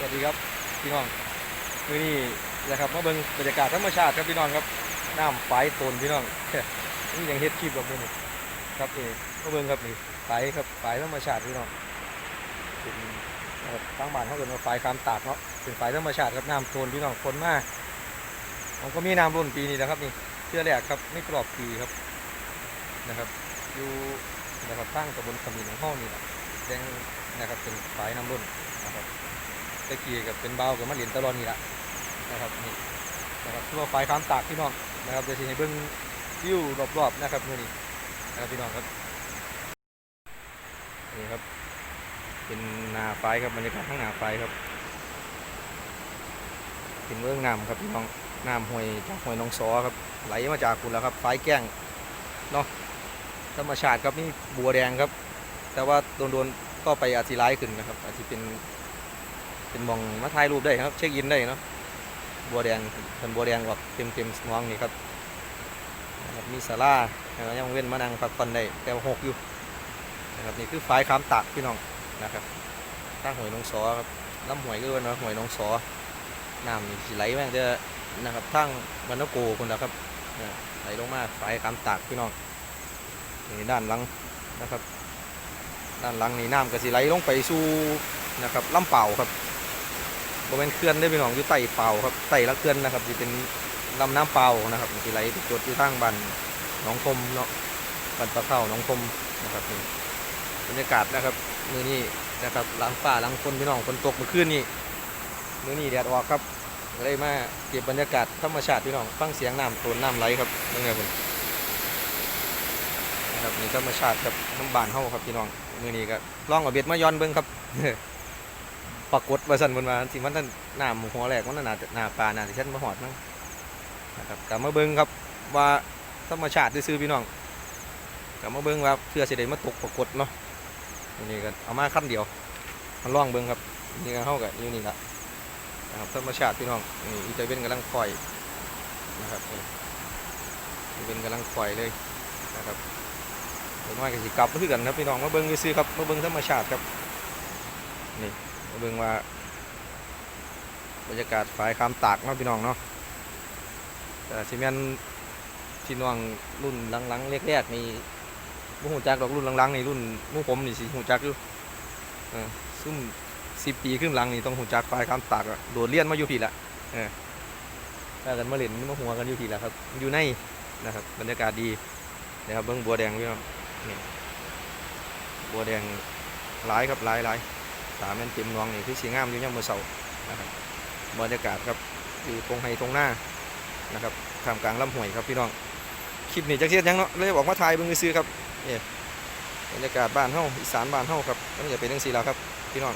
สวัสดีครับพี่น้องมือนี้นะครับมาเบิ่งบรรยากาศธรรมชาติครับพี่น้องครับน้ำฝายตนพี่น้องนี่ยังเฮ็ดคลิปแบบนี้ครับนี่มาเบิ่งครับนี่ฝายครับฝายธรรมชาติพี่น้องเป็นนะครับทางบ้านเขาเกิดมาฝายคามตากเนาะเป็นฝายธรรมชาติครับน้ำโทนพี่น้องคนมากผมก็มีน้ำรุ่นปีนี้แหล้วครับนี่เชื่อแรกครับไม่กรอบปีครับนะครับอยู่นะครับตั้งตำบลขมิ้นของห้องนี่แหละแดงนะครับเป็นฝายน้ำรุ่นนะครับ ตะกี้กับเป็นเบากับมะเรียนตะลอนนี่แหละนะครับนี่นะครับทั่วไฟข้ามตากพี่น้องนะครับเดี๋ยวสิให้เบิ่งวิวรอบๆนะครับมื้อนี้นะครับพี่น้องครับนี่ครับ เป็นนาไฟครับบรรยากาศข้างหน้าไฟครับเป็นเรื่องน้ำครับพี่น้องน้ำห้วยจากห้วยหนองซอครับไหลมาจากคุณแล้วครับไฟแก้งเนาะธรรมชาติครับนี่บัวแดงครับ แต่ว่าโดนๆก็ไปอาทิร้ายขึ้นนะครับ อาจจะเป็น เป็นมองมาถ่ายรูปได้ครับ เช็คอินได้เนาะบัวแดงเป็นบัวแดงออกเต็มเต็มมองนี่ครับมีศาลาแล้วยังเว้นมานั่งพักผ่อนได้แต่หกอยู่นะครับนี่คือฝายคามตากพี่น้องนะครับตั้งหวยนองสอครับลำหวยก็ว่าเนาะหวยนองสอน้ำนี่สิไหลแม่งจะนะครับทั้งบรรณโกคนละครับไหลลงมาฝายคามตากพี่น้องนี่ด้านหลังนะครับ ด้านหลังนี่น้ำก็สิไหลลงไปสู่นะครับลำเป่าครับ บริเวณเขื่อนได้เป็นของอยู่ใต้เป่าครับใต้ละเขื่อนนะครับที่เป็นลำน้ำเป่านะครับที่ไหลไปจดอยู่ทางบ้านหนองคมเนาะบ้านปลาเข้าหนองคมนะครับนี่บรรยากาศนะครับ มือนี้นะครับหลังป่าหลังคนพี่น้องฝนตกเมื่อคืนนี้มือนี้แดดออกครับเลยมาเก็บบรรยากาศธรรมชาติพี่น้องฟังเสียงน้ำโตนน้ำไหลครับนี่ไงคุณนะครับนี่ธรรมชาติครับน้ำบานเฮาครับพี่น้องมือนี้ก็ลองเอาเบ็ดมาย้อนเบิ้งครับ ปรากฏว่าสันบนมาสิมันท่านหน้าหมูหัวแหลกมันน่าหน้าปลาหนาจะเช่นมาหอดมั้งนะครับกลับมาเบิ้งครับว่าธรรมชาติซื้อพี่น้องกลับมาเบิ้งว่าเพื่อสิได้มาตกปรากฏเนาะนี่ก็เอามาขั้นเดียวมันล่องเบิ้งครับนี่ก็เข้ากับอยู่นี่ละนะครับธรรมชาติพี่น้องนี่อีเตเวนกำลังคอยนะครับนี่อีเวนกำลังคอยเลยนะครับเดี๋ยวน้อยก็สิกลับมาคือกันครับพี่น้องมาเบิ้งซื้อครับมาเบิ้งธรรมชาติครับมา เบิ่งว่า บรรยากาศฝ่ายคามตากเนาะพี่น้องเนาะแต่ซีเมนที่น้องรุ่นหลังๆแรกๆนี่บ่ฮู้จักดอกรุ่นหลังๆนี่รุ่นมู่ผมนี่สิฮู้จักอยู่อซุ่ม10ปีขึ้นหลังนี่ต้องฮู้จักฝ่ายคามตากโดดเรียนมาอยู่พี่ละเออถ้ากันมาเล่นมาหัวกันอยู่พี่ละครับ อยู่ในนะครับบรรยากาศดีนะครับเบิ่งบัวแดงพี่น้องนี่บัวแดงหลายครับหลายหลาย ตาแม่นเต็มหนองนี่คือสีงามอยู่ยังมือเสานะครับบรรยากาศครับอยู่ตรงไฮตรงหน้านะครับทางกลางลำห้วยครับพี่น้องคลิปนี้จักเสียดยังเนาะเลยบอกว่าถ่ายเบิ่งซื้อครับเนี่ยบรรยากาศบ้านเฮาอีสานบ้านเฮาครับมันจะเป็นจังสีแล้วครับพี่น้อง